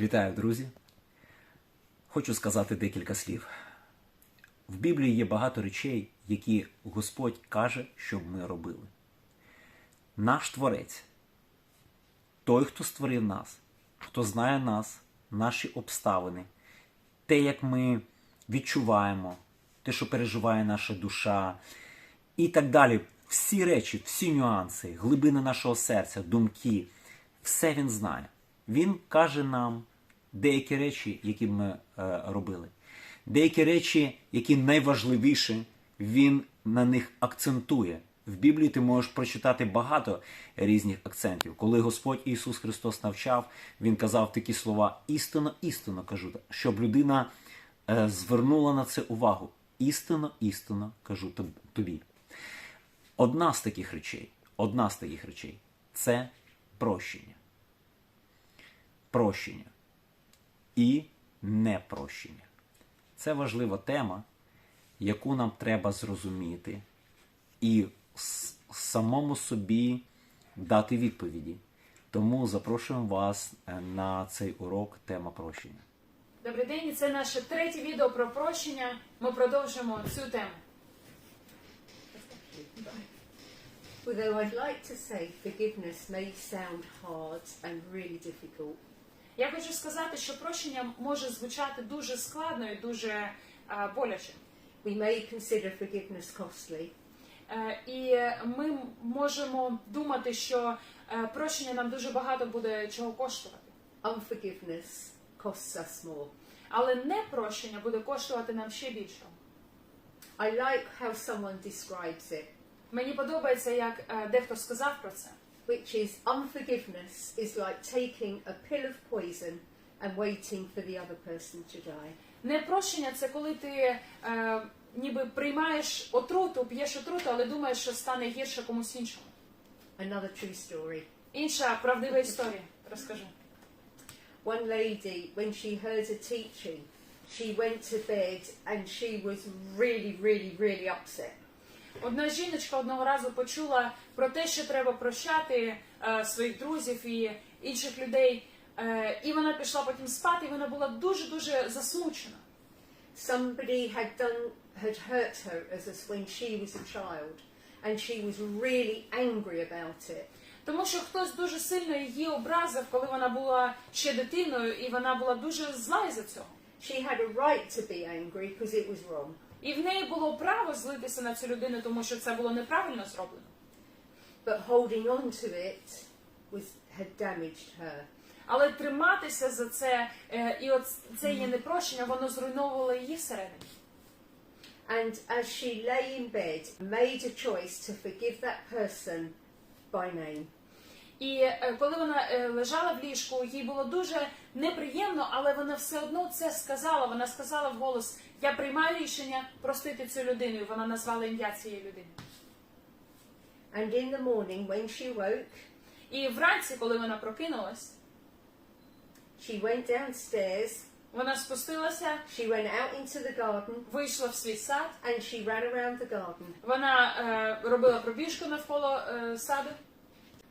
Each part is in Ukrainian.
Вітаю, друзі! Хочу сказати декілька слів. В Біблії є багато речей, які Господь каже, щоб ми робили. Наш Творець, той, хто створив нас, хто знає нас, наші обставини, те, як ми відчуваємо, те, що переживає наша душа, і так далі. Всі речі, всі нюанси, глибини нашого серця, думки, все він знає. Він каже нам деякі речі, які ми е, робили. Деякі речі, які найважливіші, він на них акцентує. В Біблії ти можеш прочитати багато різних акцентів. Коли Господь Ісус Христос навчав, Він казав такі слова: істинно, істинно кажу, щоб людина е, звернула на це увагу. Істинно, істинно кажу тобі. Одна з таких речей, одна з таких речей це прощення. Прощення і непрощення. Це важлива тема, яку нам треба зрозуміти і самому собі дати відповіді. Тому запрошуємо вас е, на цей урок тема прощення. Добрий день, це наше третє відео про прощення. Ми продовжимо цю тему. Although I'd like to say forgiveness may sound hard and really difficult, Я хочу сказати, що прощення може звучати дуже складно і дуже а, боляче. we may consider forgiveness costly, Е, і ми можемо думати, що е, прощення нам дуже багато буде чого коштувати. unforgiveness costs us more. Але непрощення буде коштувати нам ще більше. I like how someone describes it, Мені подобається, як е, дехто сказав про це. which is unforgiveness is like taking a pill of poison and waiting for the other person to die. Непрощення це коли ти е, ніби приймаєш отруту, п'єш отруту, але думаєш, що стане гірше комусь іншому. Another true story. Інша правдива історія. Розкажи. One lady, when she heard a teaching, she went to bed and she was really, really, really upset. Одна жіночка одного разу почула про те, що треба прощати е, своїх друзів і інших людей. Е, і вона пішла потім спати, і вона була дуже дуже засмучена. somebody had done had hurt her as a, when she was a child and she was really angry about it Тому що хтось дуже сильно її образив, коли вона була ще дитиною, і вона була дуже зла із-за цього. she had a right to be angry because it was wrong І в неї було право злитися на цю людину, тому що це було неправильно зроблено. but holding on to it was had damaged her Але триматися за це е, і от це її непрощення, воно зруйновувало її всередині. and as she lay in bed made a choice to forgive that person by name І е, коли вона е, лежала в ліжку, їй було дуже неприємно, але вона все одно це сказала. Вона сказала вголос: Я приймаю рішення простити цю людину. І вона назвала ім'я цієї людини. and in the morning when she woke І вранці, коли вона прокинулась, she went downstairs вона спустилася, she went out into the garden вийшла в свій сад. and she ran around the garden Вона е, робила пробіжку навколо е, саду.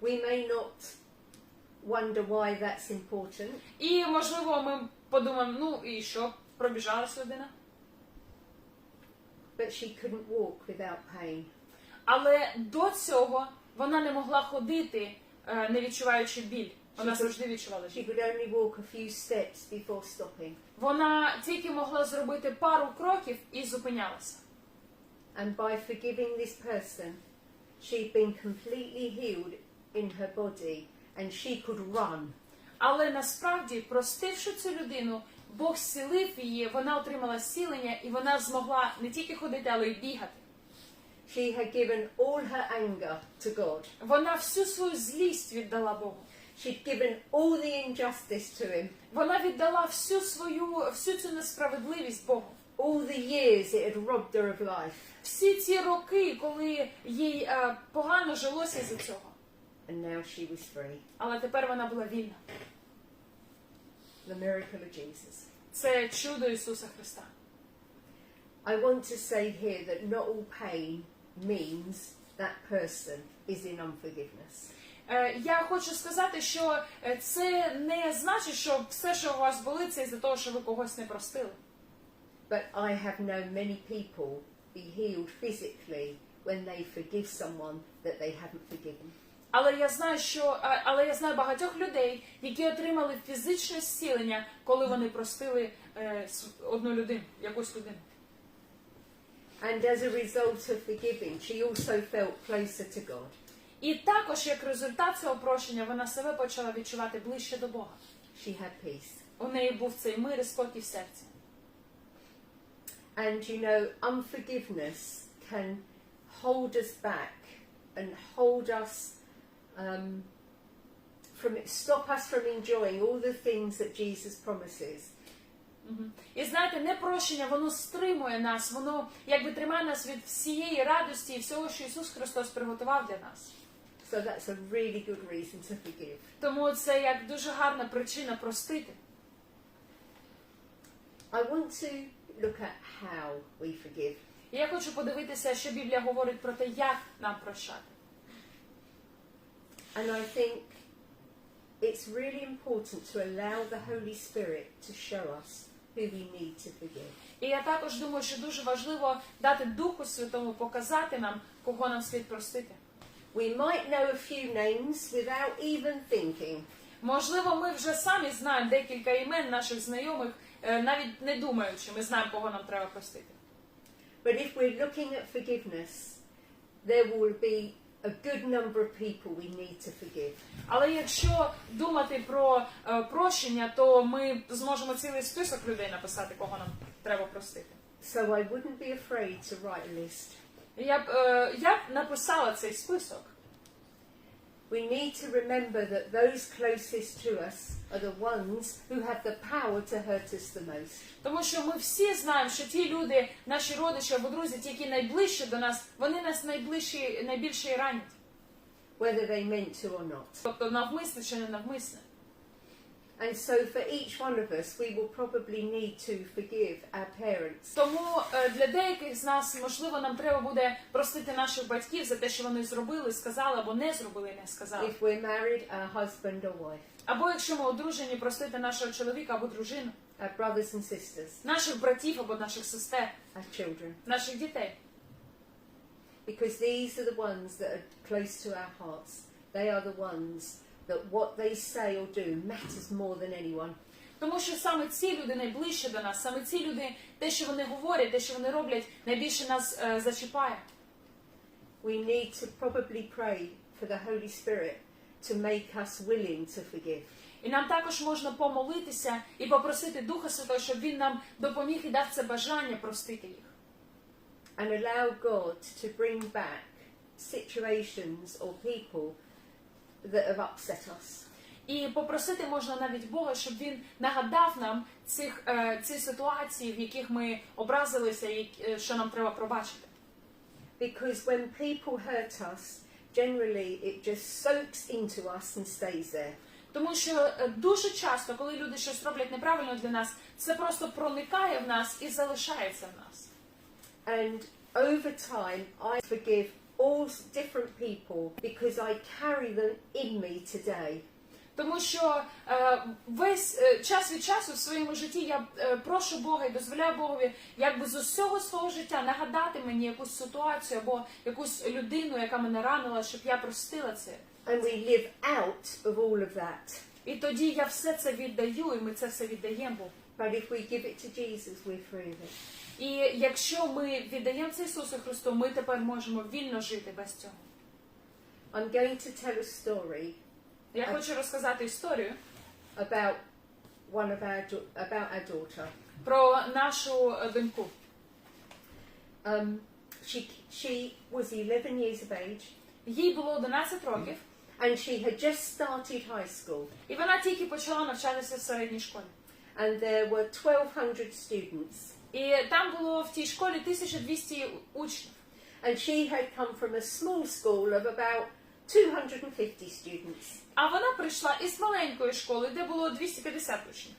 We may not wonder why that's important, І можливо, ми подумаємо, ну і що, пробіжалась людина. but she couldn't walk without pain. Але до цього вона не могла ходити, е, не відчуваючи біль. Вона завжди відчувала She could only walk a few steps before stopping. Вона тільки могла зробити пару кроків і зупинялася. And by forgiving this person, she'd been completely healed in her body and she could run. Але насправді, простивши цю людину, Бог зцілив її, вона отримала зцілення, і вона змогла не тільки ходити, але й бігати. She had given all her anger to God. Вона всю свою злість віддала Богу. She'd given all the injustice to him, Вона віддала всю свою всю цю несправедливість Богу. all the years it had robbed her of life. Всі ці роки, коли їй е, погано жилося за цього. And now she was free. Але тепер вона була вільна. The miracle of Jesus. Це чудо Ісуса Христа. I want to say here that not all pain means that person is in unforgiveness. Е, Я хочу сказати, що е, це не значить, що все, що у вас болить, це із-за того, що ви когось не простили. But I have known many people be healed physically when they forgive someone that they haven't forgiven. Але я знаю, що але я знаю багатьох людей, які отримали фізичне зцілення, коли вони простили е, одну людину, якусь людину. And as a result of forgiving, she also felt closer to God. І також, як результат цього прощення, вона себе почала відчувати ближче до Бога. She had peace. У неї був цей мир і спокій в серці. And you know, unforgiveness can hold us back and hold us um, from stop us from enjoying all the things that Jesus promises. Мгм. І знаєте, непрощення, воно стримує нас, воно якби тримає нас від всієї радості і всього, що Ісус Христос приготував для нас. So that's a really good reason to forgive. Тому це як дуже гарна причина простити. I want to look at how we forgive. І я хочу подивитися, що Біблія говорить про те, як нам прощати. And I think it's really important to allow the Holy Spirit to show us who we need to forgive. І я також думаю, що дуже важливо дати Духу Святому показати нам, кого нам слід простити. We might know a few names without even thinking, Можливо, ми вже самі знаємо декілька імен наших знайомих, е, навіть не думаючи, ми знаємо, кого нам треба простити. but if we're looking at forgiveness, there will be a good number of people we need to forgive. Але якщо думати про е, прощення, то ми зможемо цілий список людей написати, кого нам треба простити. So I wouldn't be afraid to write a list. Я б, е, я б написала цей список. We need to remember that those closest to us are the ones who have the power to hurt us the most. Тому що ми всі знаємо, що ті люди, наші родичі або друзі, ті, які найближчі до нас, вони нас найближчі, найбільше і ранять. whether they meant to or not. Тобто навмисне чи не навмисне. And so, for each one of us, we will probably need to forgive our parents, Тому е, для деяких з нас, можливо, нам треба буде простити наших батьків за те, що вони зробили, сказали або не зробили, і не сказали. if we're married, our husband or wife, Або якщо ми одружені, простити нашого чоловіка або дружину, our brothers and sisters, наших братів або наших сестер, our children, наших дітей. because these are the ones that are close to our hearts. They are the ones that what they say or do matters more than anyone. Тому що саме ці люди найближче до нас, саме ці люди, те, що вони говорять, те, що вони роблять, найбільше нас е, зачіпає. We need to probably pray for the Holy Spirit to make us willing to forgive. І нам також можна помолитися і попросити Духа Святого, щоб він нам допоміг і дав це бажання простити їх. and allow God to bring back situations or people that have upset us. І попросити можна навіть Бога, щоб він нагадав нам цих е, ці ситуації, в яких ми образилися, і е, що нам треба пробачити. Because when people hurt us, generally it just soaks into us and stays there. Тому що е, дуже часто, коли люди щось роблять неправильно для нас, це просто проникає в нас і залишається в нас. And over time, I forgive all different people because I carry them in me today. Тому що е, весь е, час від часу в своєму житті я е, прошу Бога і дозволяю Богові якби з усього свого життя нагадати мені якусь ситуацію або якусь людину, яка мене ранила, щоб я простила це. And we live out of all of that. І тоді я все це віддаю, і ми це все віддаємо But if we give it to Jesus, we're free of it. І якщо ми віддаємо це Ісусу Христу, ми тепер можемо вільно жити без цього. I'm going to tell a story Я хочу розказати історію about one of our da- about our daughter. про нашу е, доньку. Um, she she was 11 years of age, Їй було 11 років, and she had just started high school, і вона тільки почала навчатися в середній школі. and there were 1,200 students, І там було в тій школі 1200 учнів. and she had come from a small school of about 250 students. А вона прийшла із маленької школи, де було 250 учнів.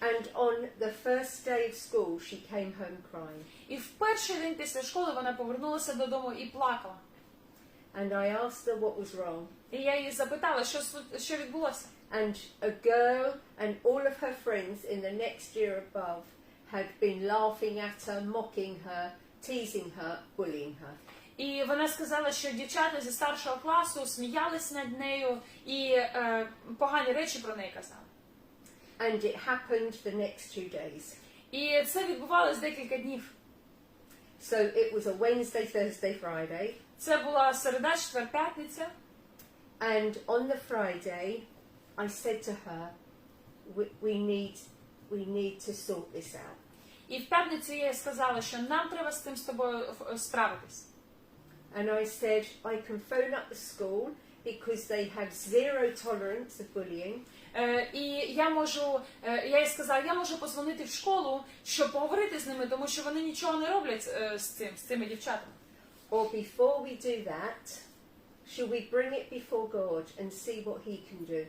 And on the first day of school, she came home crying. І в перший день після школи вона повернулася додому і плакала. And I asked her what was wrong, І я її запитала, що, су- що відбулося. And a girl and all of her friends in the next year above had been laughing at her, mocking her, teasing her, bullying her. І вона сказала, що дівчата зі старшого класу сміялись над нею і е, погані речі про неї казали. And it happened the next two days. І це відбувалось декілька днів. So it was a Wednesday, Thursday, Friday. Це була середа, четвер, п'ятниця. And on the Friday, I said to her, we, we, need, we need to sort this out. І в п'ятницю я їй сказала, що нам треба з цим з тобою е, справитись. And I said, I can phone up the school because they have zero tolerance of bullying. Е, і я можу, е, я їй сказала, я можу позвонити в школу, щоб поговорити з ними, тому що вони нічого не роблять з цим, з цими дівчатами. Or before we do that, should we bring it before God and see what He can do?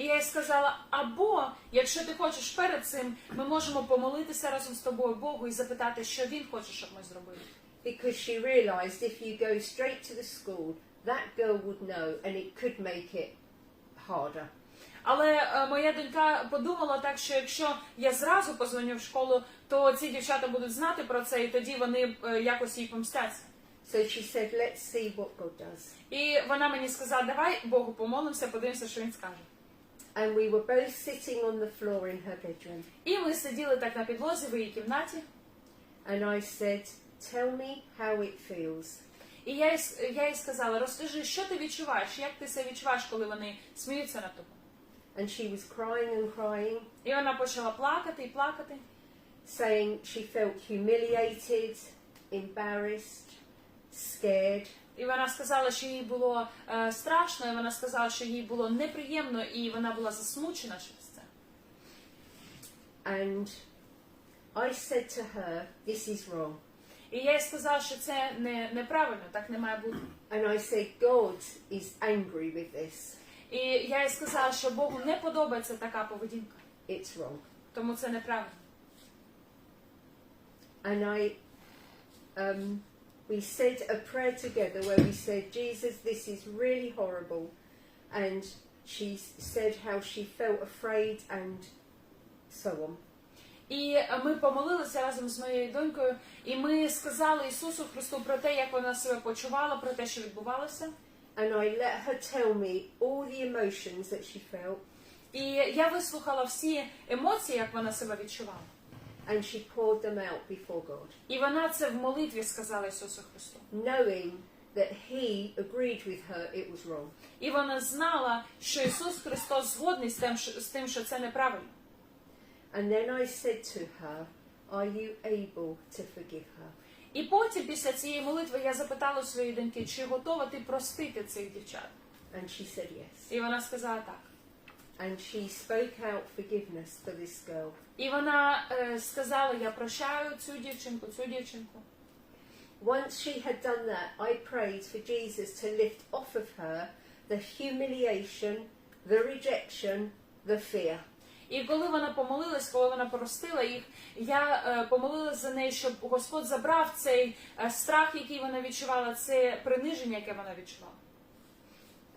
І я їй сказала: або, якщо ти хочеш перед цим, ми можемо помолитися разом з тобою Богу і запитати, що він хоче, щоб ми зробили. Because she realised if you go straight to the school, that girl would know and it could make it harder. Але е, моя донька подумала так, що якщо я зразу позвоню в школу, то ці дівчата будуть знати про це, і тоді вони е, якось їй помстяться. So she said, let's see what God does. І вона мені сказала, давай Богу помолимося, подивимося, що він скаже. And we were both sitting on the floor in her bedroom. І ми сиділи так на підлозі в її кімнаті. And I said, tell me how it feels. І я їй, с- я їй сказала, розкажи, що ти відчуваєш, як ти себе відчуваєш, коли вони сміються над тобою. And she was crying and crying, І вона почала плакати і плакати. saying she felt humiliated, embarrassed, scared. І вона сказала, що їй було е, страшно, і вона сказала, що їй було неприємно, і вона була засмучена через це. And I said to her, this is wrong. І я їй сказала, що це не, неправильно, так не має бути. And I said, God is angry with this. І я їй сказала, що Богу не подобається така поведінка, It's wrong. тому це неправильно. And I, um, we said a prayer together where we said, Jesus, this is really horrible. And she said how she felt afraid and so on. І е, ми помолилися разом з моєю донькою, і ми сказали Ісусу Христу про те, як вона себе почувала, про те, що відбувалося. And I let her tell me all the emotions that she felt. І я вислухала всі емоції, як вона себе відчувала. And she poured them out before God, І вона це в молитві сказала Ісусу Христу. knowing that He agreed with her it was wrong. І вона знала, що Ісус Христос згодний з тим, з тим, що це неправильно. And then I said to her, Are you able to forgive her? І потім, після цієї молитви, я запитала своєї доньки, чи готова ти простити цих дівчат. And she said yes. І вона сказала так. And she spoke out forgiveness for this girl. І вона е, сказала: Я прощаю цю дівчинку, цю дівчинку. Once she had done that, I prayed for Jesus to lift off of her the humiliation, the rejection, the fear. І коли вона помолилась, коли вона простила їх, я е, помолилась за неї, щоб Господь забрав цей е, страх, який вона відчувала, це приниження, яке вона відчувала.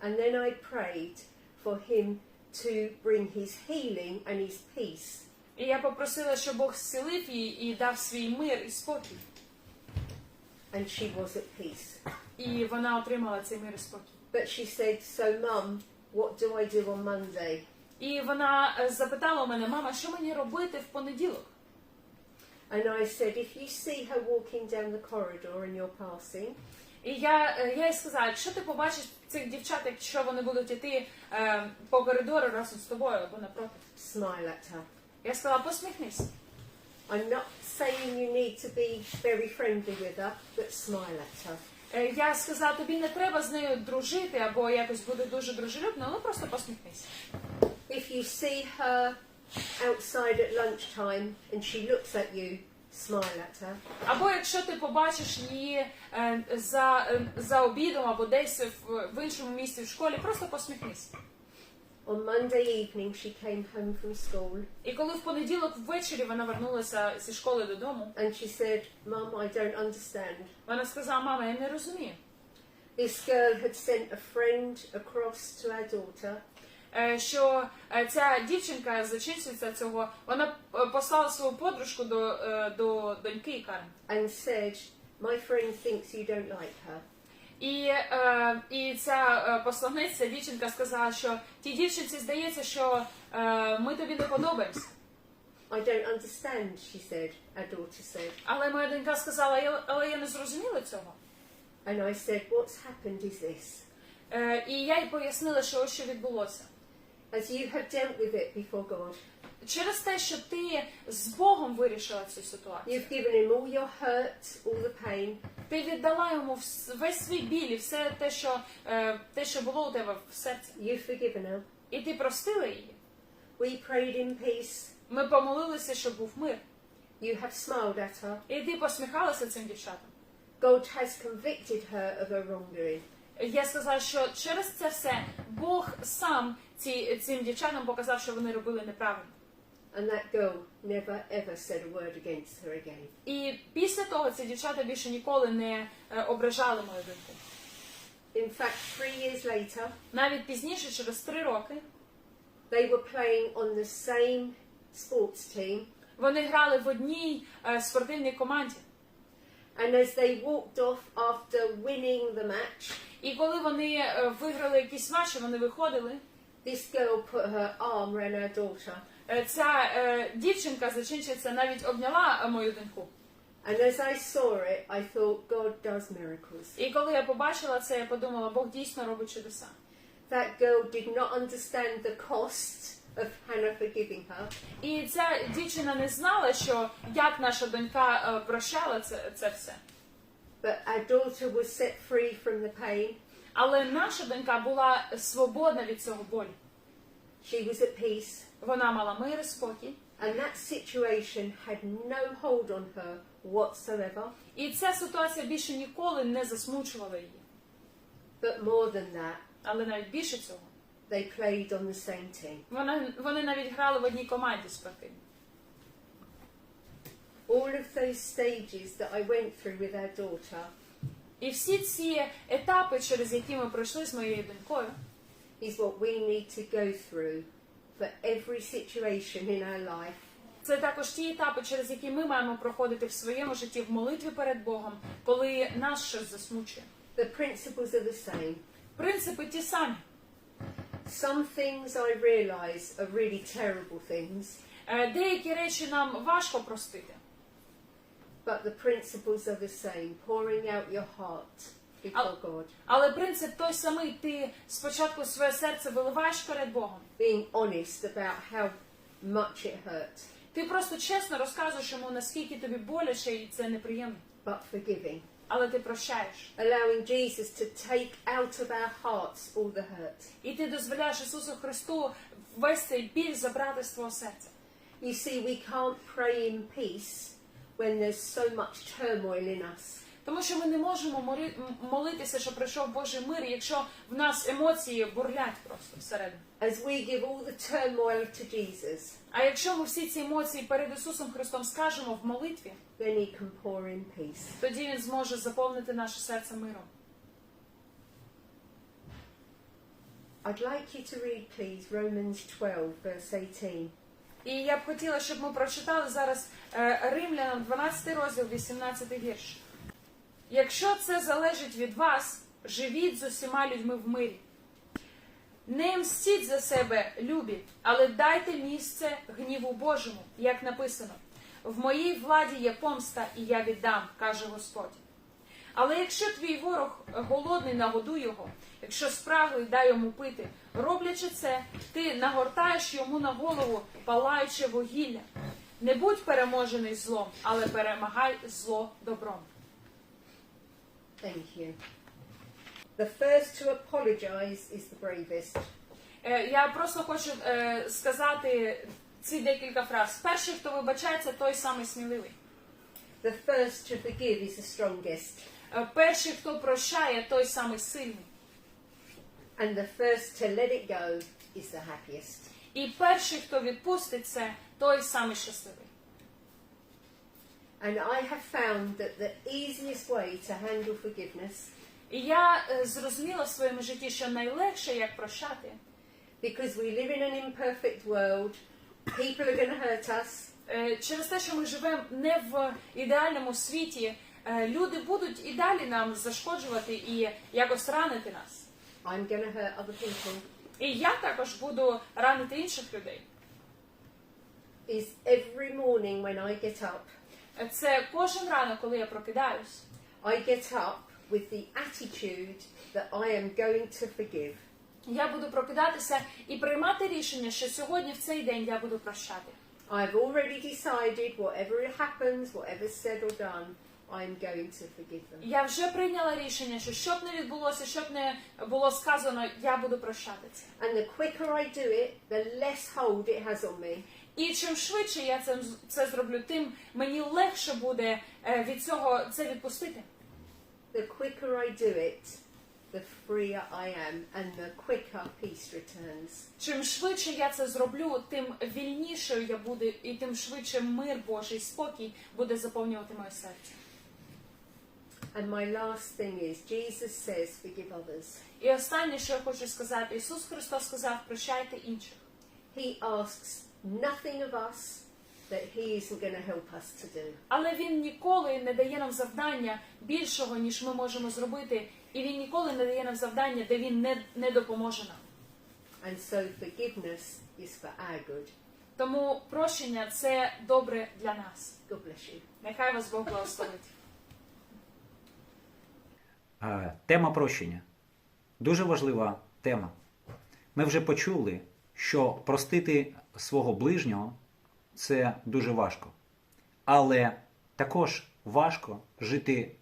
And then I prayed for him to bring his healing and his peace. І я попросила, щоб Бог зцілив її і дав свій мир і спокій. And she was at peace. І вона отримала цей мир і спокій. But she said, So, Mum, what do I do on Monday? І вона е, запитала у мене, мама, що мені робити в понеділок? And I said, If you see her walking down the corridor and you're passing, І я, е, я їй сказала, якщо ти побачиш цих дівчат, якщо вони будуть йти е, по коридору разом з тобою або напроти, smile at her. я сказала, посміхнись. I'm not saying you need to be very friendly with her, but smile at her. Е, Я сказала, тобі не треба з нею дружити або якось бути дуже дружелюбно, ну просто посміхнись. If you see her outside at lunchtime and she looks at you, smile at her. Або якщо ти побачиш її е, за, е, за обідом або десь в, в іншому місці в школі, просто посміхнись. On Monday evening, she came home from school І коли в понеділок ввечері вона вернулася зі школи додому, and she said, Mum, I don't understand. вона сказала, мама, я не розумію. This girl had sent a friend across to our daughter що е, ця дівчинка, зачинщиця цього, вона е, послала свою подружку до, е, до доньки Карен. and said, My friend thinks you don't like her. І, е, і ця е, посланниця, дівчинка сказала, що тій дівчинці здається, що е, ми тобі не подобаємося. I don't understand, she said, our daughter said. Але моя донька сказала, але я не зрозуміла цього. And I said, What's happened is this. Е, і я їй пояснила, що ось що відбулося. As you have dealt with it before God, Через те, що ти з Богом вирішила цю ситуацію, you've given him all your hurt, all the pain, ти віддала йому вс- весь свій біль і все те, що, е, те, що було у тебе в серці. you've forgiven her. І ти простила її. We prayed in peace. Ми помолилися, щоб був мир. You have smiled at her. І ти посміхалася цим дівчатам. God has convicted her of her wrongdoing. Я сказала, що через це все Бог сам ці, цим дівчатам показав, що вони робили неправильно. And that girl never ever said a word against her again. І після того ці дівчата більше ніколи не е, ображали мою доньку. In fact, three years later, Навіть пізніше, через три роки, they were playing on the same sports team. вони грали в одній е, спортивній команді. And as they walked off after winning the match, І коли вони е, виграли якісь матчі, вони виходили. this girl put her arm around her daughter. е, Ця е, дівчинка, зачинщиця, навіть обняла е, мою доньку. And as I saw it, I thought, God does miracles. І коли я побачила це, я подумала, Бог дійсно робить чудеса. That girl did not understand the cost of Hannah forgiving her, І ця дівчина не знала, що як наша донька е, прощала це, це все. but our daughter was set free from the pain. Але наша донька була свободна від цього болю. She was at peace. Вона мала мир і спокій. And that situation had no hold on her whatsoever. І ця ситуація більше ніколи не засмучувала її. But more than that, Але навіть більше цього, they played on the same team. вона, вони навіть грали в одній команді спортивній. All of those stages that I went through with our daughter І всі ці етапи, через які ми пройшли з моєю донькою, is what we need to go through for every situation in our life це також ті етапи, через які ми маємо проходити в своєму житті в молитві перед Богом, коли нас щось засмучує. The principles are the same. Принципи ті самі. Some things I realise are really terrible things, Е, Деякі речі нам важко простити, but the principles are the same. Pouring out your heart before God, але принцип той самий. Ти спочатку своє серце виливаєш перед Богом. being honest about how much it hurt, Ти просто чесно розказуєш йому, наскільки тобі боляче і це неприємно. but forgiving. Але ти прощаєш. Allowing Jesus to take out of our hearts all the hurt. І ти дозволяєш Ісусу Христу весь цей біль забрати з твого серця. You see, we can't pray in peace when there's so much turmoil in us. Тому що ми не можемо молитися, що прийшов Божий мир, якщо в нас емоції бурлять просто всередині. As we give all the turmoil to Jesus, А якщо ми всі ці емоції перед Ісусом Христом скажемо в молитві, then He can pour in peace. тоді Він зможе заповнити наше серце миром. I'd like you to read, please, Romans 12, verse 18. І я б хотіла, щоб ми прочитали зараз е, Римлянам 12 розділ, 18 вірш. Якщо це залежить від вас, живіть з усіма людьми в мирі. Не мстіть за себе, любі, але дайте місце гніву Божому, як написано. В моїй владі є помста, і я віддам, каже Господь. Але якщо твій ворог голодний, нагодуй його, якщо спраглий, дай йому пити. Роблячи це, ти нагортаєш йому на голову палаюче вугілля. Не будь переможений злом, але перемагай зло добром. Thank you. The first to apologise is the bravest. Е, Я просто хочу е, сказати ці декілька фраз. Перший, хто вибачається, той самий сміливий. The first to forgive is the strongest. Е, Перший, хто прощає, той самий сильний. And the first to let it go is the happiest. І перший, хто відпустить це, той самий щасливий. And I have found that the easiest way to handle forgiveness І я е, зрозуміла в своєму житті, що найлегше як прощати, because we live in an imperfect world. People are going to hurt us. Е, через те, що ми живемо не в ідеальному світі, е, люди будуть і далі нам зашкоджувати і якось ранити нас. I'm to hurt other people. І я також буду ранити інших людей. Is every morning when I get up, Це кожен ранок, коли я прокидаюсь. I get up with the attitude that I am going to forgive. Я буду прокидатися і приймати рішення, що сьогодні в цей день я буду прощати. I've already decided whatever happens, whatever's said or done, I'm going to forgive them. Я вже прийняла рішення, що що б не відбулося, що б не було сказано, я буду прощати це. And the quicker I do it, the less hold it has on me. І чим швидше я це, це зроблю, тим мені легше буде е, від цього це відпустити. The quicker I do it, the freer I am, and the quicker peace returns. Чим швидше я це зроблю, тим вільнішою я буду, і тим швидше мир Божий, спокій буде заповнювати моє серце. And my last thing is Jesus says, forgive others. І останнє, що я хочу сказати, Ісус Христос сказав, прощайте інших. He asks nothing of us that He isn't going to help us to do. Але Він ніколи не дає нам завдання більшого, ніж ми можемо зробити, і Він ніколи не дає нам завдання, де Він не, не допоможе нам. And so forgiveness is for our good. Тому прощення це добре для нас. God bless you. Нехай вас Бог благословить. Тема прощення. Дуже важлива тема. Ми вже почули, що простити свого ближнього це дуже важко. Але також важко жити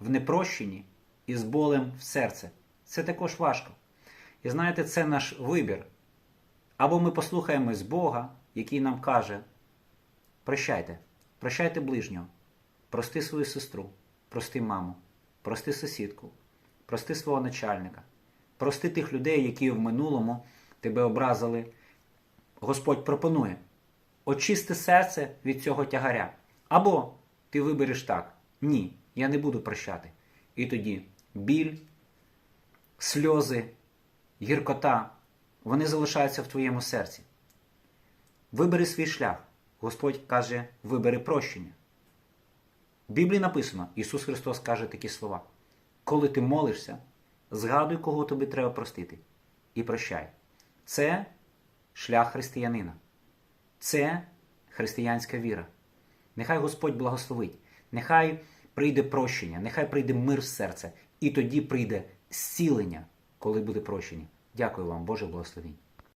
в непрощенні і з болем в серце. Це також важко. І знаєте, це наш вибір. Або ми послухаємось Бога, який нам каже: прощайте, прощайте ближнього, прости свою сестру, прости маму, прости сусідку, прости свого начальника, прости тих людей, які в минулому тебе образили. Господь пропонує очисти серце від цього тягаря. Або ти вибереш так: ні, я не буду прощати. І тоді біль, сльози, гіркота, вони залишаються в твоєму серці. Вибери свій шлях. Господь каже, вибери прощення. В Біблії написано, Ісус Христос каже такі слова: коли ти молишся, згадуй, кого тобі треба простити, і прощай. Це шлях християнина. Це християнська віра. Нехай Господь благословить, нехай прийде прощення, нехай прийде мир в серце, і тоді прийде зцілення, коли буде прощення. Дякую вам, Боже благословінь.